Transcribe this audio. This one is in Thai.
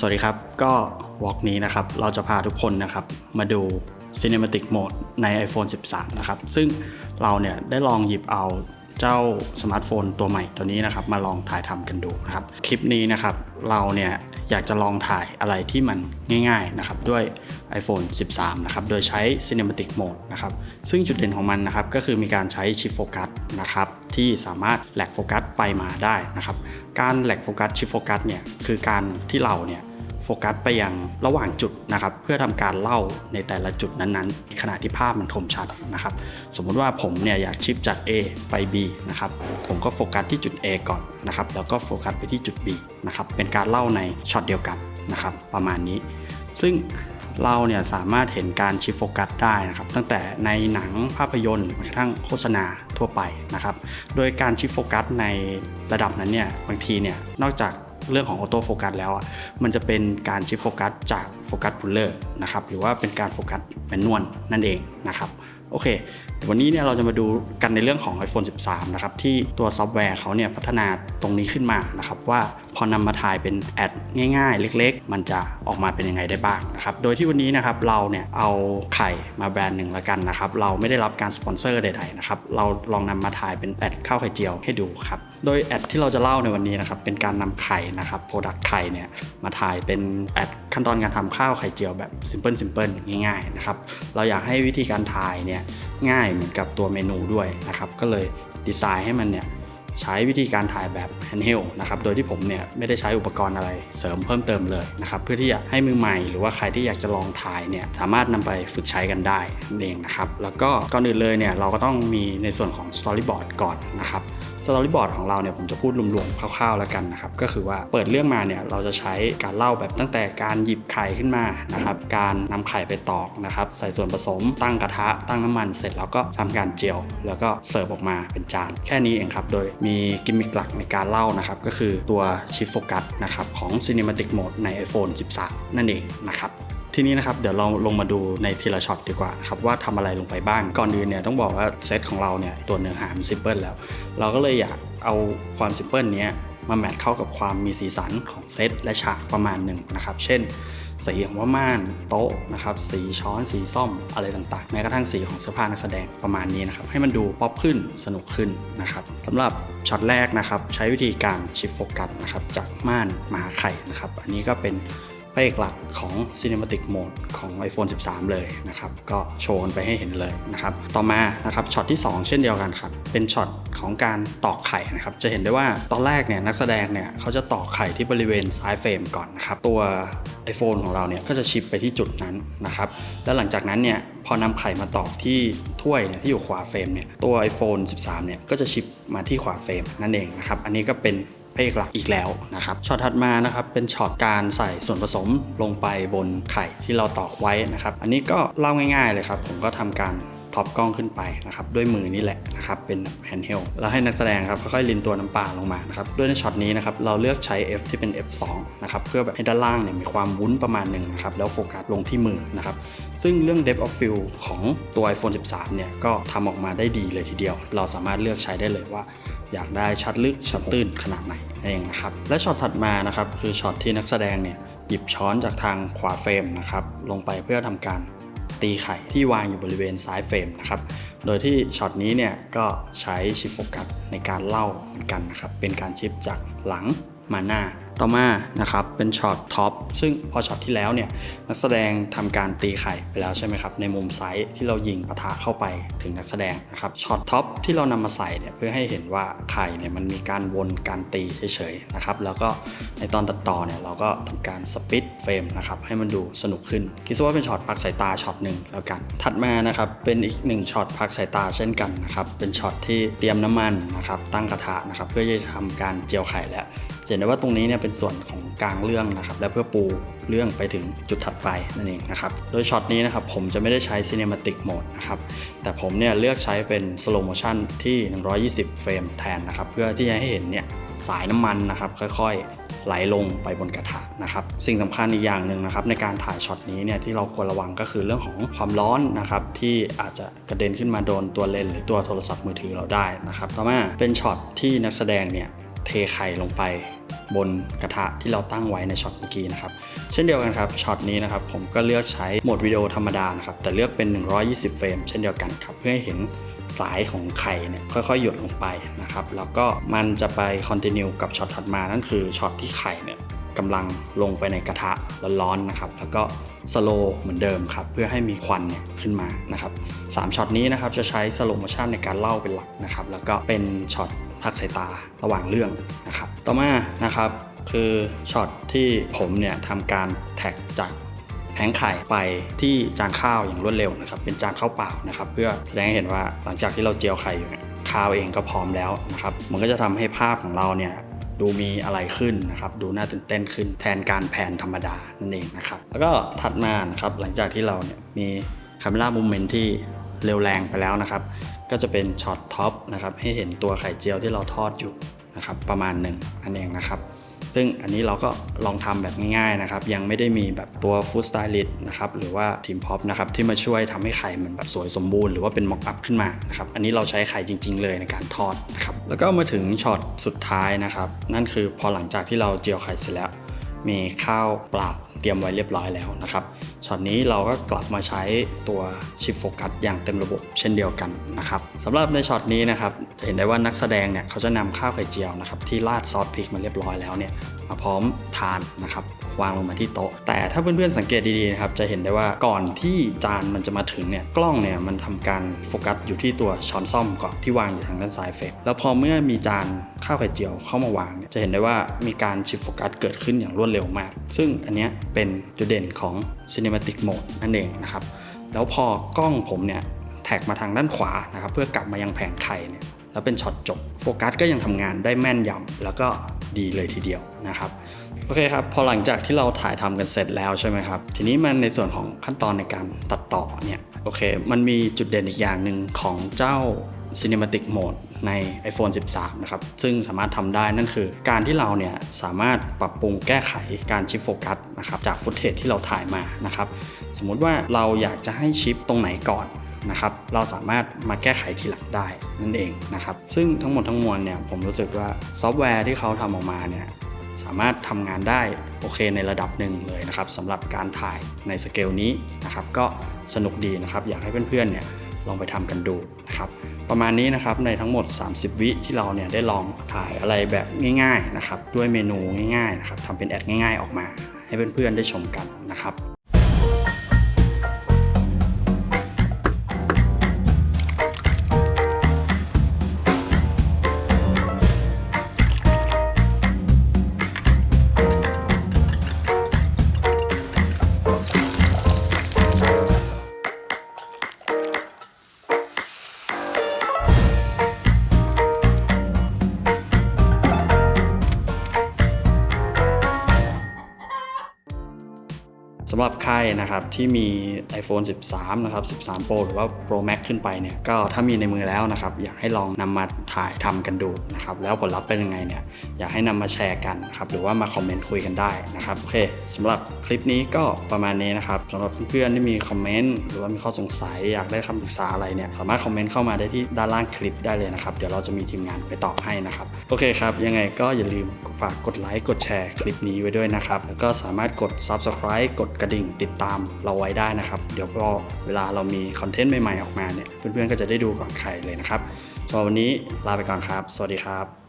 สวัสดีครับ ก็วอล์กนี้นะครับ เราจะพาทุกคนนะครับ มาดู Cinematic Mode ใน iPhone 13 นะครับ ซึ่งเราเนี่ยได้ลองหยิบเอาเจ้าสมาร์ทโฟนตัวใหม่ตัวนี้นะครับ มาลองถ่ายทำกันดูนะครับ คลิปนี้นะครับ เราเนี่ยอยากจะลองถ่ายอะไรที่มันง่าย ๆ นะครับ ด้วย iPhone 13 นะครับ โดยใช้ Cinematic Mode นะครับ ซึ่งจุดเด่นของมันนะครับ ก็คือมีการใช้ชิปโฟกัสนะครับที่สามารถแหลกโฟกัสไปมาได้นะครับ การแหลกโฟกัสชิปโฟกัสเนี่ยคือการที่เราเนี่ย โฟกัสไปยังระหว่างจุดนะครับ เพื่อทำการเล่าในแต่ละจุดนั้นๆ ขณะที่ภาพมันคมชัดนะครับ สมมุติว่าผมเนี่ยอยากชิปจาก A ไป B นะครับ ผมก็โฟกัสที่จุด A ก่อนนะครับ แล้วก็โฟกัสไปที่จุด B นะครับ เป็นการเล่าในช็อตเดียวกันนะครับ ประมาณนี้ ซึ่งเราเนี่ยสามารถเห็นการชิปโฟกัสได้นะครับ ตั้งแต่ในหนังภาพยนตร์กระทั่งโฆษณาทั่วไปนะครับ โดยการชิปโฟกัสในระดับนั้นเนี่ยบางทีเนี่ยนอกจาก เรื่องของออโต้โฟกัสแล้วอะมันจะเป็นการชิฟโฟกัสจากโฟกัสพูลเลอร์นะครับหรือว่าเป็นการโฟกัสแมนนวลนั่นเองนะครับโอเคววันนี้เนี่ยเราจะมาดูกันในเรื่องของ iPhone 13 นะครับ ที่ตัวซอฟต์แวร์เขาเนี่ยพัฒนาตรงนี้ขึ้นมานะครับว่า พอนำมาถ่ายเป็นแอดง่าย ๆ เล็ก ๆ มันจะออกมาเป็นยังไงได้บ้างนะครับโดยที่วันนี้นะครับเราเนี่ยเอาไข่มาแบรนด์หนึ่งละกันนะครับเราไม่ได้รับการสปอนเซอร์ใดๆนะครับเราลองนำมาถ่ายเป็นแอดข้าวไข่เจียวให้ดูครับโดยแอดที่เราจะเล่าในวันนี้นะครับเป็นการนำไข่นะครับโปรดักต์ไข่เนี่ยมาถ่ายเป็นแอดขั้นตอนการทำข้าวไข่เจียวแบบซิมเพิลซิมเพิลง่ายๆนะครับเราอยากให้วิธีการถ่ายเนี่ยง่ายเหมือนกับตัวเมนูด้วยนะครับก็เลยดีไซน์ให้มันเนี่ย ใช้วิธีการถ่ายแบบแฮนด์เฮลนะครับโดยที่ผมเนี่ยไม่ได้ใช้อุปกรณ์อะไรเสริมเพิ่มเติมเลยนะครับเพื่อที่จะให้มือใหม่หรือว่าใครที่อยากจะลองถ่ายเนี่ยสามารถนำไปฝึกใช้กันได้นั่นเองนะครับแล้วก็ก่อนอื่นเลยเนี่ยเราก็ต้องมีในส่วนของ Storyboard ก่อนนะครับ ตอรี่บอร์ดของเราเนี่ยผมจะพูดรวมๆคร่าวๆแล้วกันนะครับก็คือว่าเปิดเรื่องมาเนี่ยเราจะใช้การเล่าแบบตั้งแต่การหยิบไข่ขึ้นมานะครับการนำไข่ไปตอกนะครับใส่ส่วนผสมตั้งกระทะตั้งน้ำมันเสร็จแล้วก็ทำการเจียว แล้วก็เสิร์ฟออกมาเป็นจานแค่นี้เองครับโดยมีกิมมิคหลักในการเล่านะครับก็คือตัวชิฟโฟกัสนะครับของ Cinematic Mode ใน iPhone 13 นั่นเองนะครับ ทีนี้นะครับเดี๋ยวเราลงมาดูในทีละช็อตดีกว่าครับว่าทำอะไรลงไปบ้าง ก่อนอื่นเนี่ยต้องบอกว่าเซตของเราเนี่ยตัวเนื้อหามันซิมเพิลแล้ว เราก็เลยอยากเอาความซิมเพิลนี้มาแมทเข้ากับความมีสีสันของเซตและฉากประมาณหนึ่งนะครับ เช่น สีของว่าม่านโต๊ะนะครับ สีช้อนสีส้มอะไรต่างๆ แม้กระทั่งสีของเสื้อผ้านักแสดงประมาณนี้นะครับ ให้มันดูป๊อปขึ้นสนุกขึ้นนะครับสำหรับช็อตแรกนะครับ ใช้วิธีการชิฟโฟกัสนะครับจากม่านมาหาไข่นะครับ อันนี้ก็เป็น ระเอกหลักของ Cinematic Mode ของ iPhone 13 เลยนะครับ ก็โชว์กันไปให้เห็นเลยนะครับ ต่อมานะครับช็อตที่ 2 เช่นเดียวกันครับ เป็นช็อตของการตอกไข่นะครับ จะเห็นได้ว่าตอนแรกเนี่ยนักแสดงเนี่ยเขาจะตอกไข่ที่บริเวณซ้ายเฟรมก่อนนะครับ ตัว iPhone ของเราเนี่ยก็จะชิปไปที่จุดนั้นนะครับ แล้วหลังจากนั้นเนี่ยพอนำไข่มาตอกที่ถ้วยเนี่ยที่อยู่ขวาเฟรมเนี่ยตัว iPhone 13 เนี่ยก็จะชิปมาที่ขวาเฟรมนั่นเองนะครับ อันนี้ก็เป็น ระเอกหลักอีกแล้วนะครับช็อตถัดมานะครับเป็นช็อตการใส่ส่วนผสมลงไปบนไข่ที่เราตอกไว้นะครับ อันนี้ก็เล่าง่ายๆเลยครับ ผมก็ทำการท็อปกล้องขึ้นไปนะครับด้วยมือนี่แหละนะครับเป็นแฮนด์เฮลแล้วให้นักแสดงครับค่อยๆลินตัวน้ำปลาลงมานะครับด้วยในช็อตนี้นะครับเราเลือกใช้ F ที่เป็น F2 นะครับเพื่อแบบให้ด้านล่างเนี่ยมีความวุ้นประมาณหนึ่งนะครับแล้วโฟกัสลงที่มือนะครับซึ่งเรื่อง depth of field ของตัว iPhone 13 เนี่ยก็ทำออกมาได้ดีเลยทีเดียว เราสามารถเลือกใช้ได้เลยว่า อยากได้ชัดลึกชัดตื้นขนาดไหนนั่นเองนะครับ และช็อตถัดมานะครับคือช็อตที่นักแสดงเนี่ยหยิบช้อนจากทางขวาเฟรมนะครับลงไปเพื่อทำการตีไข่ที่วางอยู่บริเวณซ้ายเฟรมนะครับ โดยที่ช็อตนี้เนี่ยก็ใช้ชิฟโฟกัสในการเล่าเหมือนกันนะครับ เป็นการชิปจากหลังมาหน้า ต่อมานะครับเป็นช็อตท็อปซึ่งพอช็อตที่แล้วเนี่ยนักแสดงทำการตีไข่ไปแล้วใช่ไหมครับในมุมซ้ายที่เรายิงปะทะเข้าไปถึงนักแสดงนะครับช็อตท็อปที่เรานำมาใส่เนี่ยเพื่อให้เห็นว่าไข่เนี่ยมันมีการวนการตีเฉยๆนะครับแล้วก็ในตอนตัดต่อเนี่ยเราก็ทำการสปิดเฟรมนะครับให้มันดูสนุกขึ้น คิดว่าเป็นช็อตพักสายตาช็อตหนึ่งแล้วกัน ถัดมานะครับเป็นอีกหนึ่งช็อตพักสายตาเช่นกันนะครับเป็นช็อตที่เตรียมน้ำมันนะครับตั้งกระทะนะครับเพื่อจะทำการเจียวไข่แล้วเห็นได้ว่าตรงนี้เนี่ยเป็นส่วนของกลางเรื่องนะครับและเพื่อปูเรื่องไปถึงจุดถัดไปนั่นเองนะครับโดยช็อตนี้นะครับผมจะไม่ได้ใช้ Cinematic Mode นะครับแต่ผมเนี่ยเลือกใช้เป็น Slow Motion ที่ 120 เฟรมแทนนะครับเพื่อที่จะให้เห็นเนี่ยสายน้ำมันนะครับค่อยๆ ไหลลงไปบนกระทะนะครับสิ่งสำคัญอีกอย่างหนึ่งนะครับในการถ่ายช็อตนี้เนี่ยที่เราควรระวังก็คือเรื่องของความร้อนนะครับที่อาจจะกระเด็นขึ้นมาโดนตัวเลนหรือตัวโทรศัพท์มือถือเราได้นะครับต่อมาเป็นช็อตที่นักแสดงเนี่ยเทไข่ลงไป บนกระทะที่เราตั้งไว้ในช็อตเมื่อกี้นะครับ เช่นเดียวกันครับช็อตนี้นะครับผมก็เลือกใช้โหมดวิดีโอธรรมดานะครับแต่เลือกเป็น 120 เฟรมเช่นเดียวกันครับเพื่อให้เห็นสายของไข่เนี่ยค่อยๆ หยดลงไปนะครับแล้วก็มันจะไปคอนติเนียกับช็อตถัดมานั่นคือช็อตที่ไข่เนี่ย กำลังลงไปในกระทะร้อนๆนะครับ แล้วก็สโลเหมือนเดิมครับ เพื่อให้มีควันเนี่ยขึ้นมานะครับสามช็อตนี้นะครับจะใช้สโลโมชันในการเล่าเป็นหลักนะครับ แล้วก็เป็นช็อตพักสายตาระหว่างเรื่องนะครับ ต่อมานะครับคือช็อตที่ผมเนี่ยทำการแท็กจากแผงไข่ไปที่จานข้าวอย่างรวดเร็วนะครับ เป็นจานข้าวเปล่านะครับ เพื่อแสดงให้เห็นว่าหลังจากที่เราเจียวไข่อยู่ข้าวเองก็พร้อมแล้วนะครับ มันก็จะทำให้ภาพของเราเนี่ย ดูมีอะไรขึ้นนะครับ ดูน่าตื่นเต้นขึ้นแทนการแผนธรรมดานั่นเองนะครับ แล้วก็ถัดมานะครับหลังจากที่เราเนี่ยมีคาเมล่ามุมเมนที่เร็วแรงไปแล้วนะครับ ก็จะเป็นช็อตท็อปนะครับให้เห็นตัวไข่เจียวที่เราทอดอยู่นะครับประมาณหนึ่งนั่นเองนะครับ ซึ่งอันนี้เราก็ลองทำแบบง่ายๆนะครับ ยังไม่ได้มีแบบตัวฟู้ดสไตลิสต์นะครับหรือว่าทีมพ็อปนะครับที่มาช่วยทำให้ไข่มันแบบสวยสมบูรณ์หรือว่าเป็นม็อกอัพขึ้นมานะครับอันนี้เราใช้ไข่จริง ๆ เลยในการทอดนะครับแล้วก็มาถึงช็อตสุดท้ายนะครับนั่นคือพอหลังจากที่เราเจียวไข่เสร็จแล้ว มีข้าวเปล่าเตรียมไว้เรียบร้อยแล้วนะครับ ช็อตนี้เราก็กลับมาใช้ตัวชิปโฟกัสอย่างเต็มระบบเช่นเดียวกันนะครับสำหรับในช็อตนี้นะครับจะเห็นได้ว่านักแสดงเนี่ยเขาจะนำข้าวไข่เจียวนะครับที่ราดซอสพริกมาเรียบร้อยแล้วเนี่ยมาพร้อมทานนะครับวางลงมาที่โต๊ะ แต่ถ้าเพื่อนๆสังเกตดีๆนะครับจะเห็นได้ว่าก่อนที่จานมันจะมาถึงเนี่ยกล้องเนี่ยมันทำการโฟกัสอยู่ที่ตัวช้อนซ่อมก่อนที่วางอยู่ทางด้านซ้ายเฟกแล้วพอเมื่อมีจานข้าวไข่เจียวเข้ามาวางเนี่ยจะเห็นได้ว่ามีการชิฟโฟกัสเกิดขึ้นอย่างรวดเร็วมาก ซึ่งอันเนี้ยเป็นจุดเด่นของ Cinematic Mode นั่นเองนะครับ แล้วพอกล้องผมเนี่ยแท็กมาทางด้านขวานะครับเพื่อกลับมายังแผงไข่เนี่ยแล้วเป็นช็อตจบโฟกัสก็ยังทำงานได้แม่นยำแล้วก็ดีเลยทีเดียวนะครับโอเคครับพอหลังจากที่เราถ่ายทำกันเสร็จแล้วใช่ไหมครับทีนี้มันในส่วนของขั้นตอนในการตัดต่อเนี่ยโอเค มันมีจุดเด่นอีกอย่างหนึ่งของเจ้า Cinematic Mode ใน iPhone 13 นะครับ ซึ่งสามารถทำได้นั่นคือ การที่เราเนี่ยสามารถปรับปรุงแก้ไขการชิปโฟกัสนะครับจากฟุตเทจที่เราถ่ายมานะครับ สมมุติว่าเราอยากจะให้ชิปตรงไหนก่อนนะครับ เราสามารถมาแก้ไขทีหลังได้นั่นเองนะครับ ซึ่งทั้งหมดทั้งมวลเนี่ยผมรู้สึกว่าซอฟต์แวร์ที่เขาทำออกมาเนี่ยสามารถทำงานได้โอเคในระดับหนึ่งเลยนะครับสำหรับการถ่ายในสเกลนี้นะครับก็สนุกดีนะครับ อยากให้เพื่อนๆเนี่ย ลองไปทำกันดูนะครับประมาณนี้นะครับในทั้งหมด 30 วิที่เราเนี่ยได้ลองถ่ายอะไรแบบง่ายๆนะครับด้วยเมนูง่ายๆนะครับทำเป็นแอดง่าย ๆ ออกมา ให้เพื่อนๆได้ชมกันนะครับ สำหรับใครนะครับที่มี iPhone 13 นะครับ 13 Pro หรือว่า Pro Max ขึ้นไปเนี่ยก็ถ้ามีในมือแล้วนะครับ อยากให้ลองนำมาถ่ายทำกันดูนะครับ แล้วผลลัพธ์เป็นยังไงเนี่ยอยากให้นำมาแชร์กันครับ หรือว่ามาคอมเมนต์คุยกันได้นะครับโอเคสำหรับคลิปนี้ก็ประมาณนี้นะครับสำหรับเพื่อนๆที่มีคอมเมนต์หรือว่ามีข้อสงสัยอยากได้คำปรึกษาอะไรเนี่ยสามารถคอมเมนต์เข้ามาได้ที่ด้านล่างคลิปได้เลยนะครับเดี๋ยวเราจะมีทีมงานไปตอบให้นะครับโอเคครับยังไงก็อย่าลืมฝากกดไลค์กดแชร์คลิปนี้ไว้ด้วยนะครับแล้วก็สามารถกด Subscribe กดกระดิ่งติดตามเราไว้ได้นะครับ เดี๋ยวพอเวลาเรามีคอนเทนต์ใหม่ๆออกมาเนี่ยเพื่อนๆก็จะได้ดูก่อนใครเลยนะครับสำหรับวันนี้ลาไปก่อนครับ สวัสดีครับ